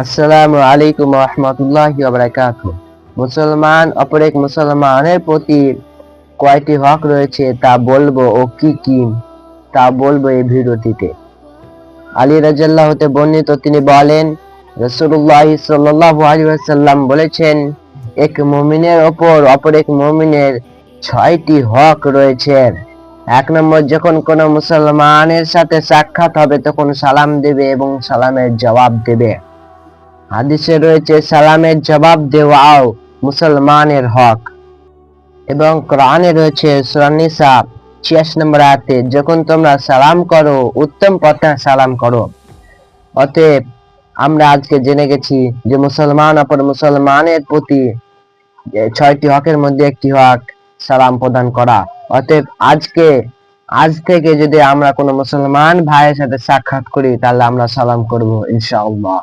আসসালামু আলাইকুম রহমতুল্লাহি মুসলমান, অপর এক মুসলমানের প্রতি কয়টি হক রয়েছে তা বলব ও কি কি তা বলব এই ভিডিওটিতে। আলী রাজাল্লাহ হতে বর্ণিত তিনি বলেন রসুল্লাহ সাল্লাহ আলিয়াল্লাম বলেছেন, এক মমিনের ওপর অপর এক মুমিনের ছয়টি হক রয়েছে। এক নম্বর, যখন কোনো মুসলমানের সাথে সাক্ষাৎ হবে তখন সালাম দেবে এবং সালামের জবাব দেবে। হাদিসে রয়েছে, সালামের জবাব দেওয়াও মুসলমানের হক। এবং কোরআনে রয়েছে সুরানিসা ছিয়াশি নম্বর আয়াতে, যখন তোমরা সালাম করো, উত্তম পথে সালাম করো। অতএব, আমরা আজকে জেনে গেছি যে মুসলমান অপর মুসলমানের প্রতি ছয়টি হকের মধ্যে একটি হক, সালাম প্রদান করা। অতএব, আজকে, আজ থেকে যদি আমরা কোনো মুসলমান ভাইয়ের সাথে সাক্ষাৎ করি, তাহলে আমরা সালাম করব, ইনশাআল্লাহ।